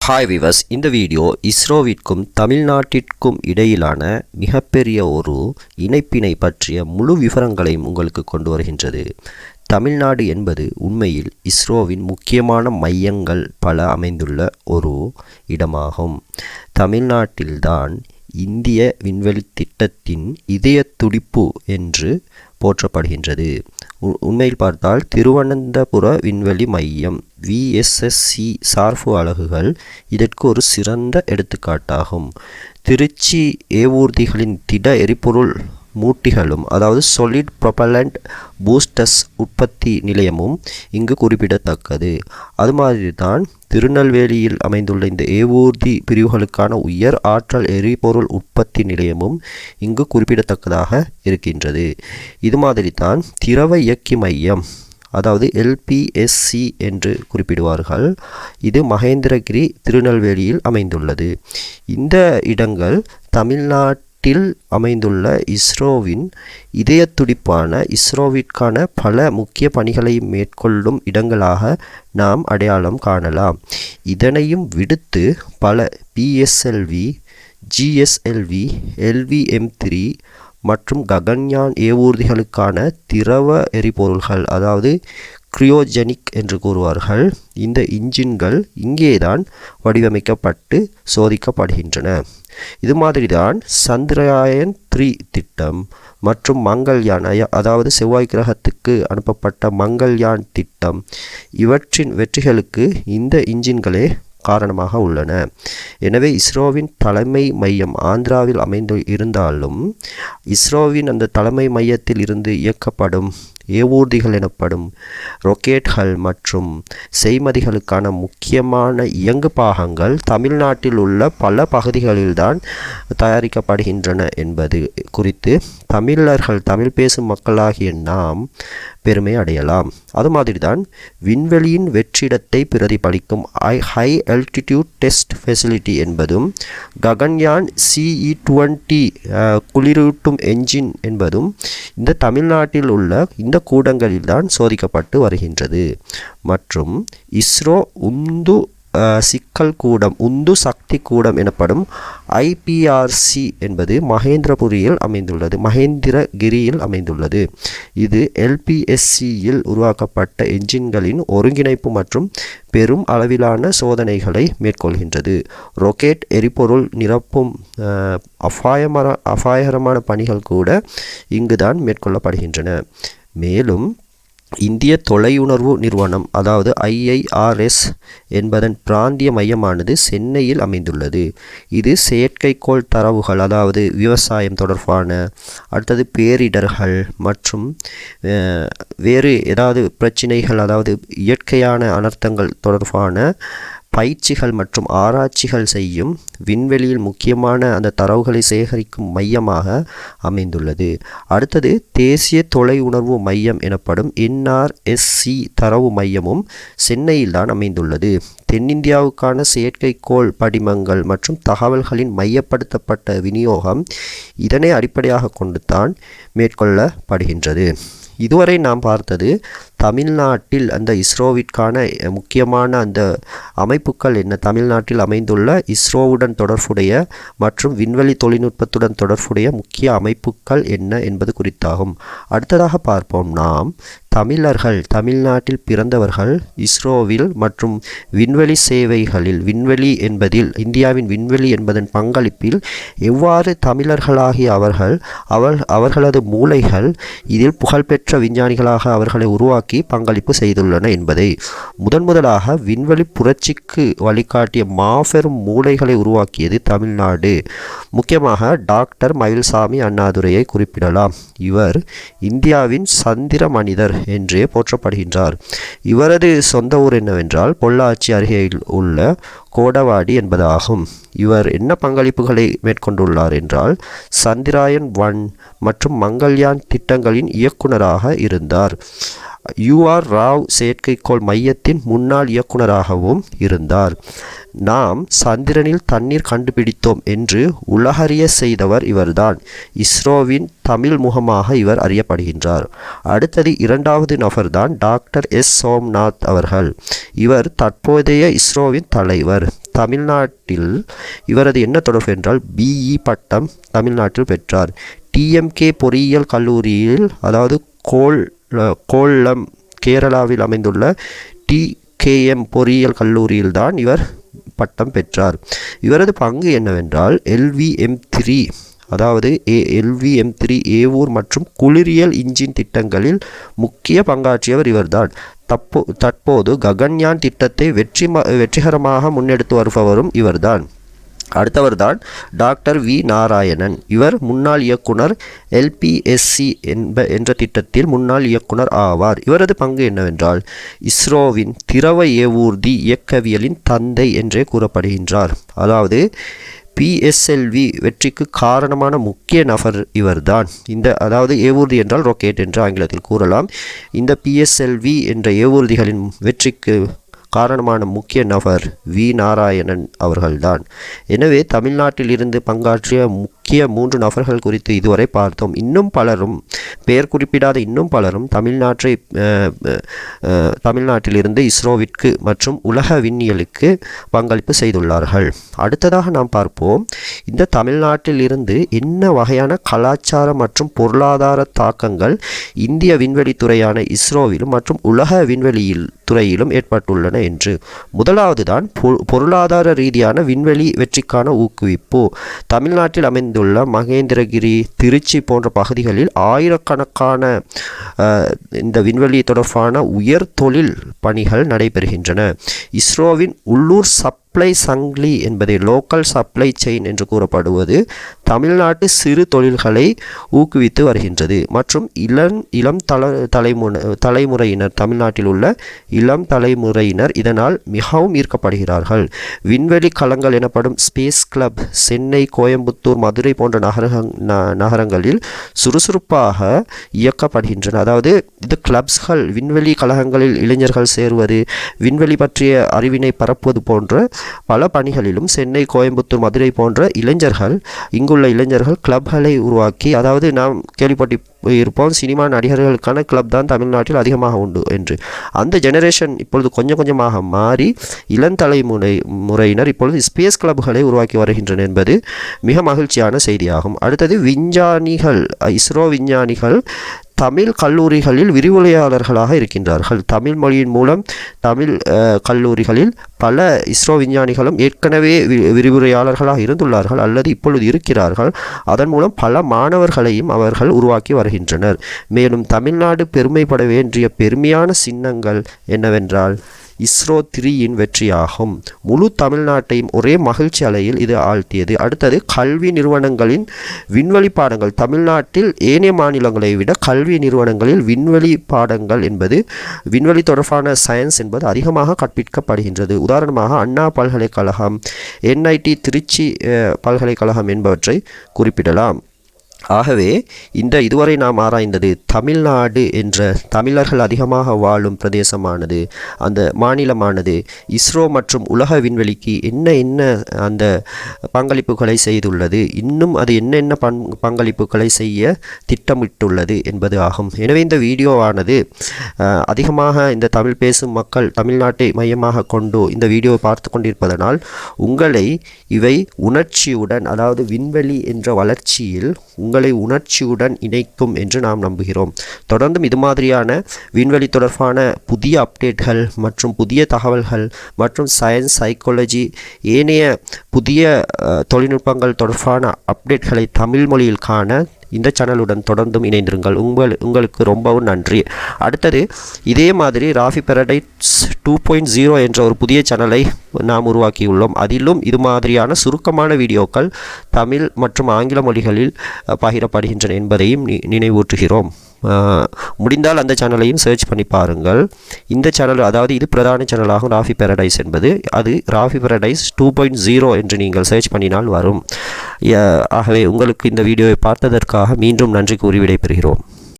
Hi விவஸ் இந்த video இஸ்ரோவிற்கும் தமிழ்நாட்டிற்கும் இடையிலான மிகப்பெரிய ஒரு இணைப்பினை பற்றிய முழு விவரங்களையும் உங்களுக்கு கொண்டு வருகின்றது. தமிழ்நாடு என்பது உண்மையில் இஸ்ரோவின் முக்கியமான மையங்கள் பல அமைந்துள்ள ஒரு இடமாகும். தமிழ்நாட்டில்தான் இந்திய விண்வெளி திட்டத்தின் இதய துடிப்பு என்று போற்றப்படுகின்றது. உ- உண்மையில் பார்த்தால் திருவனந்தபுர விண்வெளி மையம் விஎஸ்எஸ்சி சார்பு அலகுகள் இதற்கு ஒரு சிறந்த எடுத்துக்காட்டாகும். திருச்சி ஏவூர்திகளின் திட எரிபொருள் மூட்டிகளும் அதாவது சொலிட் ப்ரொபலண்ட் பூஸ்டர்ஸ் உற்பத்தி நிலையமும் இங்கு குறிப்பிடத்தக்கது. அது மாதிரி தான் திருநெல்வேலியில் அமைந்துள்ள இந்த ஏவூர்தி பிரிவுகளுக்கான உயர் ஆற்றல் எரிபொருள் உற்பத்தி நிலையமும் இங்கு குறிப்பிடத்தக்கதாக இருக்கின்றது. இது மாதிரி தான் திரவ இயக்கி மையம் அதாவது எல்பிஎஸ்சி என்று குறிப்பிடுவார்கள். இது மகேந்திரகிரி திருநெல்வேலியில் அமைந்துள்ளது. இந்த இடங்கள் நாட்டில் அமைந்துள்ள இஸ்ரோவின் இதய துடிப்பான இஸ்ரோவிற்கான பல முக்கிய பணிகளை மேற்கொள்ளும் இடங்களாக நாம் அடையாளம் காணலாம். இதனையும் விடுத்து பல பிஎஸ்எல்வி ஜிஎஸ்எல்வி எல்விஎம் த்ரீ மற்றும் ககன்யான் ஏவூர்திகளுக்கான திரவ எரிபொருள்கள் அதாவது கிரியோஜெனிக் என்று கூறுவார்கள். இந்த இன்ஜின்கள் இங்கேதான் வடிவமைக்கப்பட்டு சோதிக்கப்படுகின்றன. இது மாதிரிதான் சந்திரயாயன் த்ரீ திட்டம் மற்றும் மங்கள்யான் அதாவது செவ்வாய் கிரகத்துக்கு அனுப்பப்பட்ட மங்கள்யான் திட்டம். இவற்றின் வெற்றிகளுக்கு இந்த இன்ஜின்களே காரணமாக உள்ளன. எனவே இஸ்ரோவின் தலைமை மையம் ஆந்திராவில் அமைந்து இருந்தாலும் இஸ்ரோவின் அந்த தலைமை மையத்தில் இருந்து இயக்கப்படும் ஏவூர்திகள் எனப்படும் ரொக்கெட்கள் மற்றும் செய்மதிகளுக்கான முக்கியமான இயங்கு பாகங்கள் தமிழ்நாட்டில் உள்ள பல பகுதிகளில்தான் தயாரிக்கப்படுகின்றன என்பது குறித்து தமிழர்கள் தமிழ் பேசும் மக்களாகிய நாம் பெருமை அடையலாம். அது மாதிரி தான் விண்வெளியின் வெற்றிடத்தை பிரதிபலிக்கும் ஐ ஹை அல்டிடியூட் டெஸ்ட் ஃபெசிலிட்டி என்பதும் ககன்யான் சிஇ டுவெண்ட்டி குளிரூட்டும் என்ஜின் என்பதும் இந்த தமிழ்நாட்டில் உள்ள இந்த கூடங்களில்தான் சோதிக்கப்பட்டு வருகின்றது. மற்றும் இஸ்ரோ உந்து சிக்கல் கூடம் உந்து சக்தி கூடம் எனப்படும் ஐபிஆர்சி என்பது மகேந்திரபுரியில் அமைந்துள்ளது மகேந்திரகிரியில் அமைந்துள்ளது இது எல்பிஎஸ்சியில் உருவாக்கப்பட்ட என்ஜின்களின் ஒருங்கிணைப்பு மற்றும் பெரும் அளவிலான சோதனைகளை மேற்கொள்கின்றது. ரொக்கெட் எரிபொருள் நிரப்பும் அபாயமர அபாயகரமான பணிகள் கூட இங்குதான் மேற்கொள்ளப்படுகின்றன மேலும் இந்திய தொலையுணர்வு நிறுவனம் அதாவது ஐஐஆர்எஸ் என்பதன் பிராந்திய மையமானது சென்னையில் அமைந்துள்ளது. இது செயற்கைக்கோள் தரவுகள் அதாவது விவசாயம் தொடர்பான அடுத்தது பேரிடர்கள் மற்றும் வேறு ஏதாவது பிரச்சினைகள் அதாவது இயற்கையான அனர்த்தங்கள் தொடர்பான பயிற்சிகள் மற்றும் ஆராய்ச்சிகள் செய்யும் விண்வெளியில் முக்கியமான அந்த தரவுகளை சேகரிக்கும் மையமாக அமைந்துள்ளது. அடுத்தது தேசிய தொலை உணர்வு மையம் எனப்படும் என்ஆர்எஸ்சி தரவு மையமும் சென்னையில்தான் அமைந்துள்ளது. தென்னிந்தியாவுக்கான செயற்கைக்கோள் படிமங்கள் மற்றும் தகவல்களின் மையப்படுத்தப்பட்ட விநியோகம் இதனை அடிப்படையாக கொண்டு தான் மேற்கொள்ளப்படுகின்றது. இதுவரை நாம் பார்த்தது தமிழ்நாட்டில் அந்த இஸ்ரோவிற்கான முக்கியமான அந்த அமைப்புகள் என்ன? தமிழ்நாட்டில் அமைந்துள்ள இஸ்ரோவுடன் தொடர்புடைய மற்றும் விண்வெளி தொழில்நுட்பத்துடன் தொடர்புடைய முக்கிய அமைப்புகள் என்ன என்பது குறித்தாகும். அடுத்ததாக பார்ப்போம். நாம் தமிழர்கள் தமிழ்நாட்டில் பிறந்தவர்கள் இஸ்ரோவில் மற்றும் விண்வெளி சேவைகளில் விண்வெளி என்பதில் இந்தியாவின் விண்வெளி என்பதன் பங்களிப்பில் எவ்வாறு தமிழர்களாகிய அவர்கள் அவர் அவர்களது மூளைகள் இதில் புகழ்பெற்ற விஞ்ஞானிகளாக அவர்களை உருவாக்கி பங்களிப்பு செய்துள்ளன என்பதை. முதன் முதலாக விண்வெளி புரட்சிக்கு வழிகாட்டிய மாபெரும் மூளைகளை உருவாக்கியது தமிழ்நாடு. முக்கியமாக டாக்டர் மயில்சாமி அண்ணாதுரையை குறிப்பிடலாம். இவர் இந்தியாவின் சந்திர மனிதர் என்றே போற்றப்படுகின்றார். இவரது சொந்த ஊர் என்னவென்றால் பொள்ளாச்சி அருகே உள்ள கோடவாடி என்பதாகும். இவர் என்ன பங்களிப்புகளை மேற்கொண்டுள்ளார் என்றால் சந்திராயன் ஒன் மற்றும் மங்கள்யான் திட்டங்களின் இயக்குனராக இருந்தார். யூஆர் ராவ் செயற்கைக்கோள் மையத்தின் முன்னாள் இயக்குனராகவும் இருந்தார். நாம் சந்திரனில் தண்ணீர் கண்டுபிடித்தோம் என்று உலகறிய செய்தவர் இவர்தான். இஸ்ரோவின் தமிழ் முகமாக இவர் அறியப்படுகின்றார். அடுத்தது இரண்டாவது நபர்தான் டாக்டர் எஸ். சோம்நாத் அவர்கள். இவர் தற்போதைய இஸ்ரோவின் தலைவர். தமிழ்நாட்டில் இவரது என்ன தொடர்பு என்றால் பிஇ பட்டம் தமிழ்நாட்டில் பெற்றார். டிஎம்கே பொறியியல் கல்லூரியில் அதாவது கோல் கோல்லம் கேரளாவில் அமைந்துள்ள டி. கேஎம் பொறியியல் கல்லூரியில்தான் இவர் பட்டம் பெற்றார். இவரது பங்கு என்னவென்றால் எல்விஎம் த்ரீ அதாவது ஏ எல்விஎம் த்ரீ ஏவூர் மற்றும் குளிரியல் இன்ஜின் திட்டங்களில் முக்கிய பங்காற்றியவர் இவர்தான். தப்போ தற்போது ககன்யான் திட்டத்தை வெற்றி வெற்றிகரமாக முன்னெடுத்து வருபவரும் இவர்தான். அடுத்தவர்தான் டாக்டர் வி நாராயணன். இவர் முன்னாள் இயக்குனர் எல்பிஎஸ்சி என்ப என்ற திட்டத்தில் முன்னாள் இயக்குனர் ஆவார். இவரது பங்கு என்னவென்றால் இஸ்ரோவின் திரவ ஏவூர்தி இயக்கவியலின் தந்தை என்றே கூறப்படுகின்றார். அதாவது பிஎஸ்எல்வி வெற்றிக்கு காரணமான முக்கிய நபர் இவர்தான். இந்த அதாவது ஏவூர்தி என்றால் ராக்கெட் என்று ஆங்கிலத்தில் கூறலாம். இந்த பிஎஸ்எல்வி என்ற ஏவூர்திகளின் வெற்றிக்கு காரணமான முக்கிய நபர் வி நாராயணன் அவர்கள்தான். எனவே தமிழ்நாட்டில் இருந்து பங்காற்றிய முக்கிய முக்கிய மூன்று நபர்கள் குறித்து இதுவரை பார்த்தோம். இன்னும் பலரும் பெயர் குறிப்பிடாத இன்னும் பலரும் தமிழ்நாட்டை தமிழ்நாட்டிலிருந்து இஸ்ரோவிற்கு மற்றும் உலக விண்ணியலுக்கு பங்களிப்பு செய்துள்ளார்கள். அடுத்ததாக நாம் பார்ப்போம். இந்த தமிழ்நாட்டிலிருந்து என்ன வகையான கலாச்சார மற்றும் பொருளாதார தாக்கங்கள் இந்திய விண்வெளித்துறையான இஸ்ரோவிலும் மற்றும் உலக விண்வெளியில் துறையிலும் ஏற்பட்டுள்ளன என்று. முதலாவது தான் பொருளாதார ரீதியான விண்வெளி வெற்றிக்கான ஊக்குவிப்பு. தமிழ்நாட்டில் அமைந்துள்ள மகேந்திரகிரி திருச்சி போன்ற பகுதிகளில் ஆயிரக்கணக்கான இந்த விண்வெளி தொடர்பான உயர் தொழில் பணிகள் நடைபெறுகின்றன. இஸ்ரோவின் உள்ளூர் சப் சப்ளை சங்கிலி என்பதை லோக்கல் சப்ளை செயின் என்று கூறப்படுவது தமிழ்நாட்டு சிறு தொழில்களை ஊக்குவித்து வருகின்றது. மற்றும் இளம் இளம் தல தலைமுறை தலைமுறையினர் தமிழ்நாட்டில் உள்ள இளம் தலைமுறையினர் இதனால் மிகவும் ஈர்க்கப்படுகிறார்கள். விண்வெளி களங்கள் எனப்படும் ஸ்பேஸ் கிளப் சென்னை கோயம்புத்தூர் மதுரை போன்ற நகர நகரங்களில் சுறுசுறுப்பாக இயக்கப்படுகின்றன. அதாவது இது கிளப்ஸ்கள் விண்வெளி கழகங்களில் இளைஞர்கள் சேருவது விண்வெளி பற்றிய அறிவினை பரப்புவது போன்ற பல பணிகளிலும் சென்னை கோயம்புத்தூர் மதுரை போன்ற இளைஞர்கள் இங்குள்ள இளைஞர்கள் கிளப்களை உருவாக்கி அதாவது நாம் கேள்விப்பட்டு இருப்போம் சினிமா நடிகர்களுக்கான கிளப் தான் தமிழ்நாட்டில் அதிகமாக உண்டு என்று. அந்த ஜெனரேஷன் இப்பொழுது கொஞ்சம் கொஞ்சமாக மாறி இளந்தலைமுறை முறையினர் இப்பொழுது ஸ்பேஸ் கிளப்களை உருவாக்கி வருகின்றனர் என்பது மிக மகிழ்ச்சியான செய்தியாகும். அடுத்தது விஞ்ஞானிகள் இஸ்ரோ விஞ்ஞானிகள் தமிழ் கல்லூரிகளில் விரிவுரையாளர்களாக இருக்கின்றார்கள். தமிழ் மொழியின் மூலம் தமிழ் கல்லூரிகளில் பல இஸ்ரோ விஞ்ஞானிகளும் ஏற்கனவே விரிவுரையாளர்களாக இருந்துள்ளார்கள் அல்லது இப்பொழுது இருக்கிறார்கள். அதன் மூலம் பல மாணவர்களையும் அவர்கள் உருவாக்கி வருகின்றனர். மேலும் தமிழ்நாடு பெருமைப்பட வேண்டிய பெருமையான சின்னங்கள் என்னவென்றால் இஸ்ரோ த்ரீயின் வெற்றியாகும். முழு தமிழ்நாட்டையும் ஒரே மகிழ்ச்சி அலையில் இது ஆழ்த்தியது. அடுத்தது கல்வி நிறுவனங்களின் விண்வெளி பாடங்கள். தமிழ்நாட்டில் ஏனைய மாநிலங்களை விட கல்வி நிறுவனங்களில் விண்வெளி பாடங்கள் என்பது விண்வெளி தொடர்பான சயின்ஸ் என்பது அதிகமாக கற்பிக்கப்படுகின்றது. உதாரணமாக அண்ணா பல்கலைக்கழகம் என்ஐடி திருச்சி பல்கலைக்கழகம் என்பவற்றை குறிப்பிடலாம். ஆகவே இந்த இதுவரை நாம் ஆராய்ந்தது தமிழ்நாடு என்ற தமிழர்கள் அதிகமாக வாழும் பிரதேசமானது அந்த மாநிலமானது இஸ்ரோ மற்றும் உலக விண்வெளிக்கு என்ன என்ன அந்த பங்களிப்புகளை செய்துள்ளது இன்னும் அது என்னென்ன பங் பங்களிப்புகளை செய்ய திட்டமிட்டுள்ளது என்பது ஆகும். எனவே இந்த வீடியோவானது அதிகமாக இந்த தமிழ் பேசும் மக்கள் தமிழ்நாட்டை மையமாக கொண்டு இந்த வீடியோவை பார்த்து கொண்டிருப்பதனால் உங்களை இவை உணர்ச்சியுடன் அதாவது விண்வெளி என்ற வளர்ச்சியில் உங்களை உணர்ச்சியுடன் இணைக்கும் என்று நாம் நம்புகிறோம். தொடர்ந்தும் இது மாதிரியான விண்வெளி தொடர்பான புதிய அப்டேட்கள் மற்றும் புதிய தகவல்கள் மற்றும் சயின்ஸ் சைக்காலஜி ஏனைய புதிய தொழில்நுட்பங்கள் தொடர்பான அப்டேட்களை தமிழ் மொழியில் காண இந்த சேனலுடன் தொடர்ந்தும் இணைந்திருங்கள். உங்கள் உங்களுக்கு ரொம்பவும் நன்றி. அடுத்தது இதே மாதிரி Rafi paradise two point zero என்ற ஒரு புதிய சேனலை நாம் உருவாக்கியுள்ளோம். அதிலும் இது மாதிரியான சுருக்கமான வீடியோக்கள் தமிழ் மற்றும் ஆங்கில மொழிகளில் பகிரப்படுகின்றன என்பதையும் நினைவூற்றுகிறோம் முடிந்தால் அந்த சேனலையும் சர்ச் பண்ணி பாருங்கள். இந்த சேனல் அதாவது இது பிரதான சேனலாகும் ராஃபி பேரடைஸ் என்பது அது Rafi paradise two point zero என்று நீங்கள் சர்ச் பண்ணினால் வரும். ஆகவே உங்களுக்கு இந்த வீடியோவை பார்த்ததற்காக மீண்டும் நன்றி கூறி விடைபெறுகிறோம்.